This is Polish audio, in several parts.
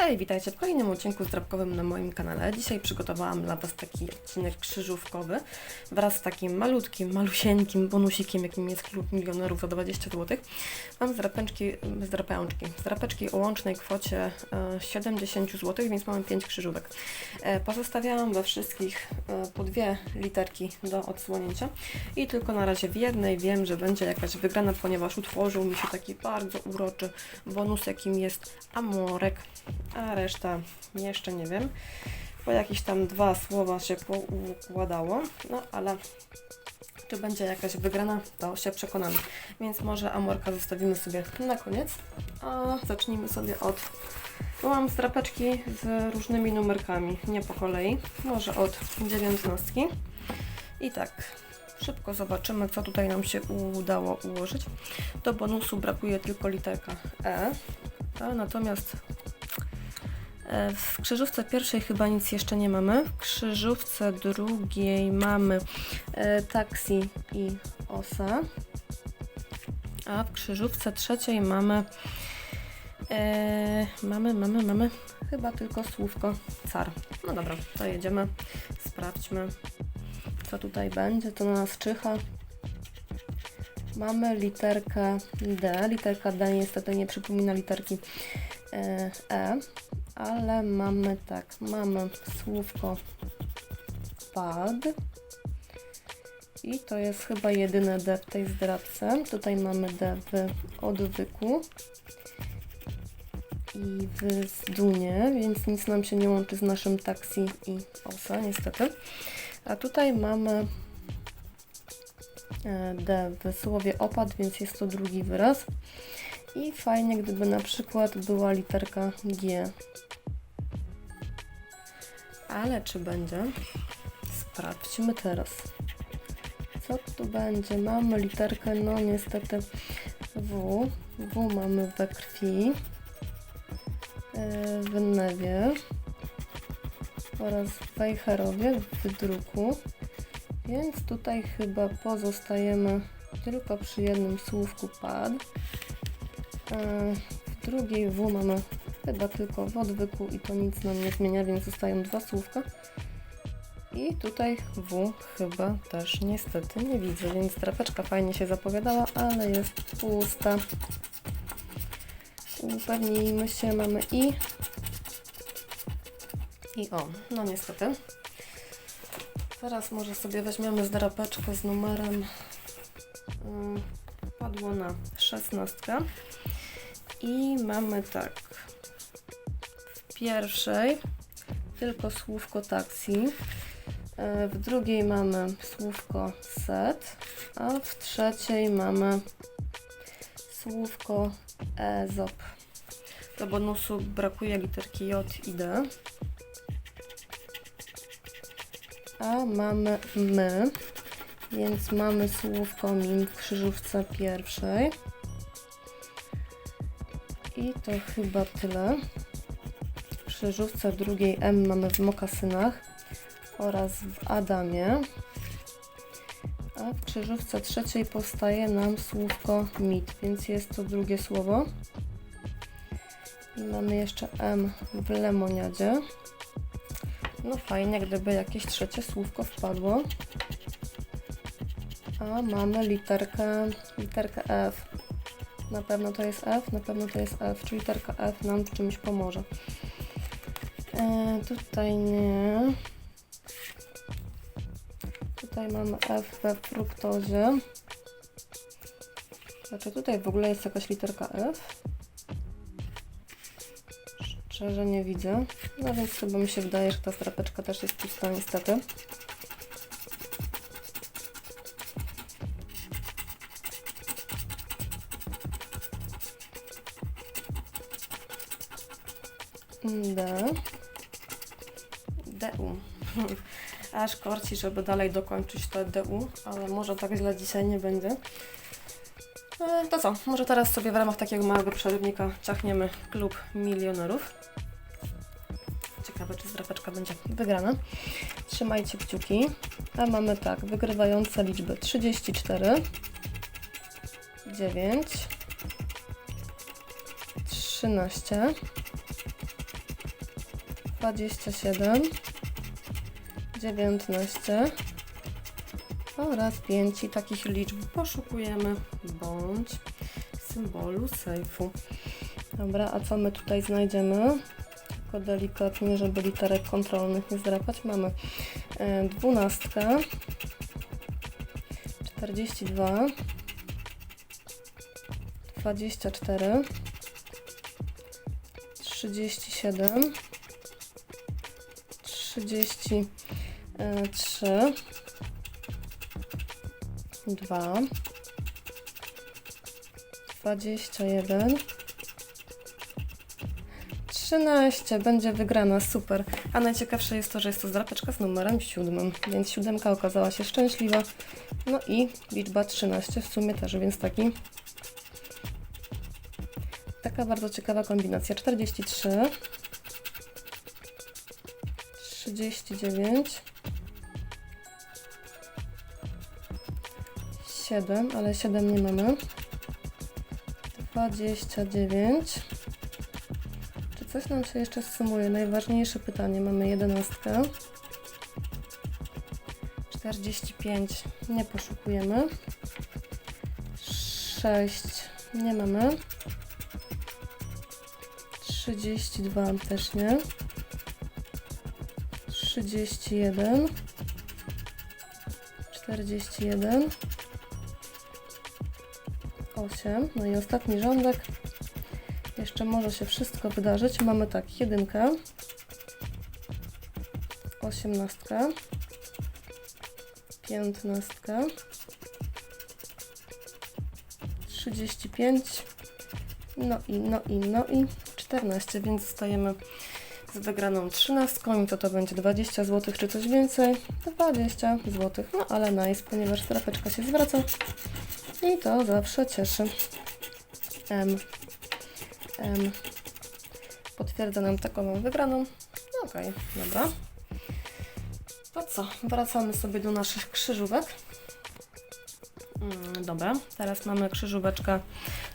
Hej, witajcie w kolejnym odcinku zdrabkowym na moim kanale. Dzisiaj przygotowałam dla Was taki odcinek krzyżówkowy wraz z takim malutkim, malusieńkim bonusikiem, jakim jest Klub Milionerów za 20 zł. Mam zdrapeczki, zdrapęczki, zdrapeczki o łącznej kwocie e, 70 zł, więc mamy 5 krzyżówek. E, Pozostawiałam we wszystkich e, po dwie literki do odsłonięcia i tylko na razie w jednej wiem, że będzie jakaś wygrana, ponieważ utworzył mi się taki bardzo uroczy bonus, jakim jest Amorek, a reszta jeszcze nie wiem. Po jakieś tam dwa słowa się poukładało, no ale czy będzie jakaś wygrana, to się przekonamy. Więc może Amorka zostawimy sobie na koniec, a zacznijmy sobie od... Bo mam strapeczki z różnymi numerkami, nie po kolei, może od dziewiętnastki. I tak, szybko zobaczymy, co tutaj nam się udało ułożyć. Do bonusu brakuje tylko literka E, natomiast w krzyżówce pierwszej chyba nic jeszcze nie mamy. W krzyżówce drugiej mamy e, taksi i osa. A w krzyżówce trzeciej mamy e, mamy, mamy, mamy chyba tylko słówko car. No dobra, to jedziemy. Sprawdźmy, co tutaj będzie. To na nas czyha. Mamy literkę D. Literka D niestety nie przypomina literki e, E, ale mamy tak, mamy słówko pad i to jest chyba jedyne D w tej zdrabce. Tutaj mamy D w odwyku i w zdunie, więc nic nam się nie łączy z naszym taksi i osa niestety. A tutaj mamy e, D w słowie opad, więc jest to drugi wyraz. I fajnie, gdyby na przykład była literka G. Ale czy będzie? Sprawdźmy teraz. Co tu będzie? Mamy literkę, no niestety W. W mamy we krwi, yy, w newie oraz w Wejherowie w druku. Więc tutaj chyba pozostajemy tylko przy jednym słówku pad. E, W drugiej W mamy chyba tylko w odwyku i to nic nam nie zmienia, więc zostają dwa słówka. I tutaj W chyba też niestety nie widzę, więc trapeczka fajnie się zapowiadała, ale jest pusta. Upewnijmy się, mamy I. I O. No niestety. Teraz może sobie weźmiemy zdrapeczkę z numerem. Yy, padło na szesnastkę. I mamy tak. Pierwszej tylko słówko taksi. Yy, W drugiej mamy słówko set, a w trzeciej mamy słówko ezop. Do bonusu brakuje literki J i D. A mamy my, więc mamy słówko mim w krzyżówce pierwszej. I to chyba tyle. Krzyżówce drugiej M mamy w mokasynach oraz w Adamie. A w krzyżówce trzeciej powstaje nam słówko mit, więc jest to drugie słowo. I mamy jeszcze M w lemoniadzie. No fajnie, gdyby jakieś trzecie słówko wpadło. A mamy literkę, literkę F. Na pewno to jest F, na pewno to jest F, czy literka F nam w czymś pomoże. E, tutaj nie. Tutaj mamy F we fruktozie. Znaczy tutaj w ogóle jest jakaś literka F? Szczerze nie widzę. No więc chyba mi się wydaje, że ta strapeczka też jest pusta niestety. D. DU. Aż korci, żeby dalej dokończyć to DU, ale może tak źle dzisiaj nie będzie. E, To co, może teraz sobie w ramach takiego małego przerywnika ciachniemy klub milionerów. Ciekawe, czy zdrapeczka będzie wygrana. Trzymajcie kciuki. A mamy tak, wygrywające liczby 34, 9, 13, 27, 19 oraz 5 i takich liczb poszukujemy bądź symbolu sejfu. Dobra, a co my tutaj znajdziemy? Tylko delikatnie, żeby literek kontrolnych nie zdrapać. Mamy dwunastkę, 42, 24, 37, 33, 2, 21, 13. Będzie wygrana, super. A najciekawsze jest to, że jest to zdrapeczka z numerem 7, więc siódemka okazała się szczęśliwa. No i liczba 13 w sumie też, więc taki taka bardzo ciekawa kombinacja. 43 39 7, ale 7 nie mamy. 29 Czy coś nam się jeszcze sumuje? Najważniejsze pytanie. Mamy 11 45 nie poszukujemy. 6 nie mamy. 32 też nie. 31 41 8 no i ostatni rządek. Jeszcze może się wszystko wydarzyć. Mamy tak jedynkę. 18 piętnastka, 35, no i, no i, no i 14, więc zostajemy z wygraną 13 i to to będzie 20 zł czy coś więcej, 20 zł, no ale nice, ponieważ strapeczka się zwraca i to zawsze cieszy. M, M potwierdza nam taką wygraną, no okej, dobra. To co, wracamy sobie do naszych krzyżówek. Mm, dobra, teraz mamy krzyżóweczkę.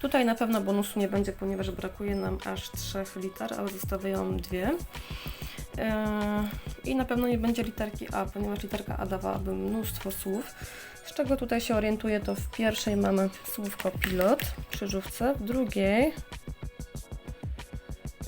Tutaj na pewno bonusu nie będzie, ponieważ brakuje nam aż trzech liter, ale zostawiają dwie. Yy, I na pewno nie będzie literki A, ponieważ literka A dawałaby mnóstwo słów. Z czego tutaj się orientuję, to w pierwszej mamy słówko pilot krzyżówce, w drugiej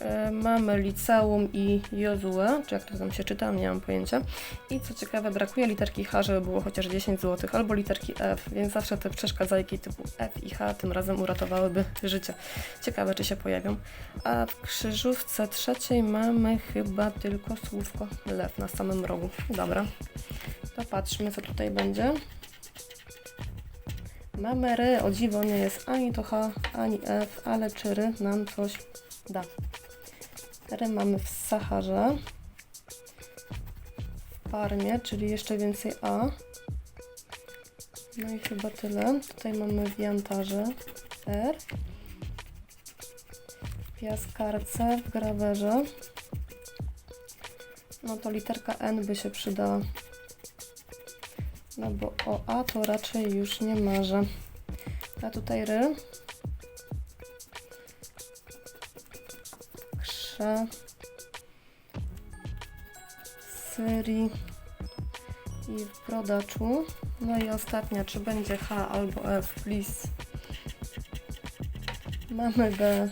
E, mamy liceum i Jozue, czy jak to tam się czyta, nie mam pojęcia. I co ciekawe, brakuje literki H, żeby było chociaż 10 zł, albo literki F, więc zawsze te przeszkadzajki typu F i H tym razem uratowałyby życie. Ciekawe, czy się pojawią. A w krzyżówce trzeciej mamy chyba tylko słówko lew na samym rogu. Dobra, to patrzmy, co tutaj będzie. Mamy ry, o dziwo nie jest ani to H, ani F, ale czy ry nam coś da. Ry mamy w Saharze, w Parmie, czyli jeszcze więcej A. No i chyba tyle. Tutaj mamy w Jantarze R. W Piaskarce, w Grawerze. No to literka N by się przydała. No bo o A to raczej już nie marzę. A tutaj ry. Krze. Syrii. I w brodaczu. No i ostatnia, czy będzie H albo F, please. Mamy B,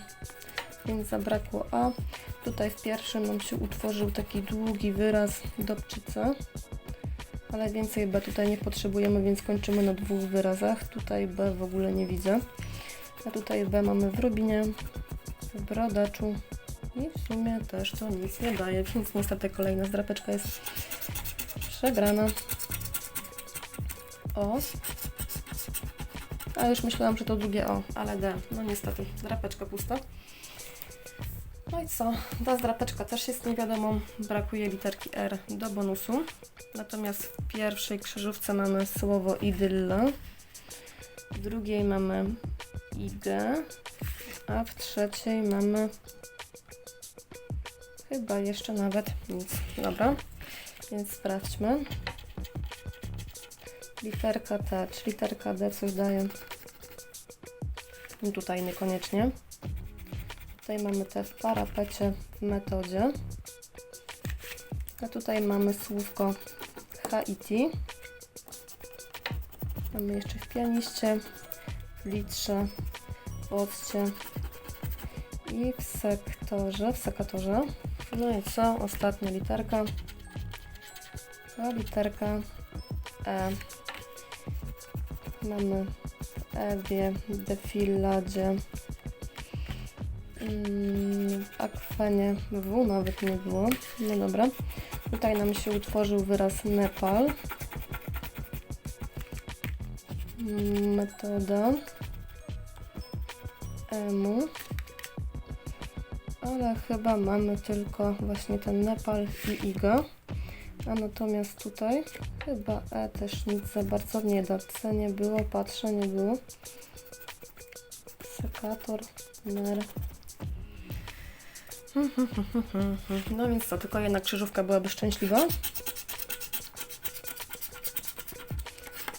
więc zabrakło A. Tutaj w pierwszym nam się utworzył taki długi wyraz dopczyca ale więcej B tutaj nie potrzebujemy, więc kończymy na dwóch wyrazach. Tutaj B w ogóle nie widzę. A tutaj B mamy w Rubinie, w Brodaczu i w sumie też to nic nie daje, więc niestety kolejna zdrapeczka jest przegrana. O. A już myślałam, że to drugie O, ale D. No niestety, zdrapeczka pusta. No i co? Ta zdrapeczka też jest niewiadomą. Brakuje literki R do bonusu. Natomiast w pierwszej krzyżówce mamy słowo idylla. W drugiej mamy igę. A w trzeciej mamy chyba jeszcze nawet nic. Dobra, więc sprawdźmy. Literka T, czy literka D coś daje? Tutaj niekoniecznie. Tutaj mamy te w parapecie w metodzie. A tutaj mamy słówko Haiti. Mamy jeszcze w pianiście, w litrze, w occie i w sektorze, w sekatorze. No i co? Ostatnia literka. A literka E. Mamy w Ewie, defiladzie, w akwenie W nawet nie było. No dobra. Tutaj nam się utworzył wyraz Nepal. Mm, Metoda. Emu. Ale chyba mamy tylko właśnie ten Nepal i Iga. A natomiast tutaj chyba E też nic za bardzo nie da. C nie było, patrzę, nie było. Sekator, mer. No więc co, tylko jedna krzyżówka byłaby szczęśliwa.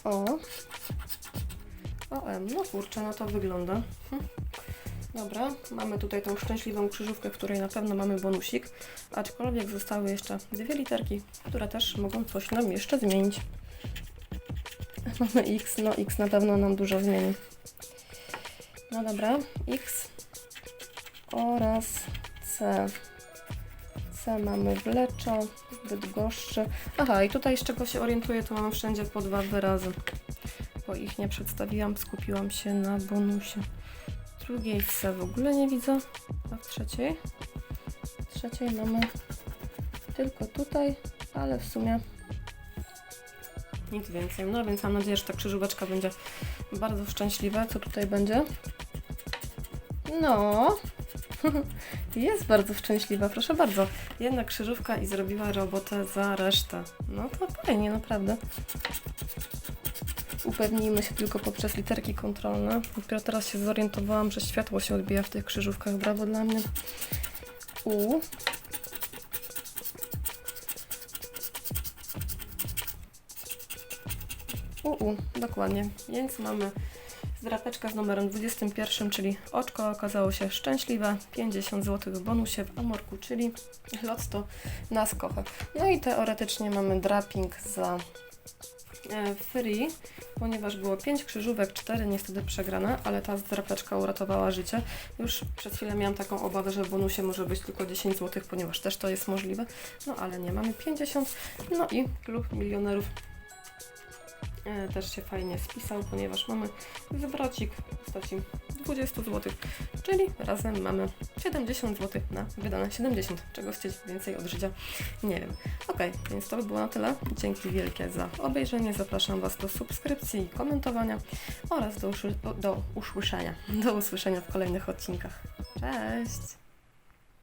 O. O M, no kurczę, no to wygląda. Hm. Dobra, mamy tutaj tą szczęśliwą krzyżówkę, w której na pewno mamy bonusik, aczkolwiek zostały jeszcze dwie literki, które też mogą coś nam jeszcze zmienić. Mamy X, no X na pewno nam dużo zmieni. No dobra, X oraz C. C mamy w Leczo, w Bydgoszczy. Aha, i tutaj z czego się orientuję, to mam wszędzie po dwa wyrazy, bo ich nie przedstawiłam, skupiłam się na bonusie drugiej C w ogóle nie widzę, a w trzeciej? W trzeciej mamy tylko tutaj, ale w sumie nic więcej. No więc mam nadzieję, że ta krzyżóweczka będzie bardzo szczęśliwa. Co tutaj będzie? No, jest bardzo szczęśliwa, proszę bardzo. Jedna krzyżówka i zrobiła robotę za resztę. No to fajnie, naprawdę. Upewnijmy się tylko poprzez literki kontrolne. Dopiero teraz się zorientowałam, że światło się odbija w tych krzyżówkach. Brawo dla mnie. U. UU, dokładnie. Więc mamy zdrapeczkę z numerem 21, czyli oczko okazało się szczęśliwe. 50 zł w bonusie w Amorku, czyli lotto na skochę. No i teoretycznie mamy draping za e, free, ponieważ było 5 krzyżówek, 4 niestety przegrane, ale ta zdrapeczka uratowała życie. Już przed chwilą miałam taką obawę, że w bonusie może być tylko 10 zł, ponieważ też to jest możliwe. No ale nie, mamy 50. No i klub milionerów też się fajnie spisał, ponieważ mamy zwrocik w postaci 20 zł, czyli razem mamy 70 zł na wydane 70. Czego chcieć więcej od życia? Nie wiem. Ok, więc to by było na tyle. Dzięki wielkie za obejrzenie. Zapraszam Was do subskrypcji komentowania oraz do, do usłyszenia. Do usłyszenia w kolejnych odcinkach. Cześć!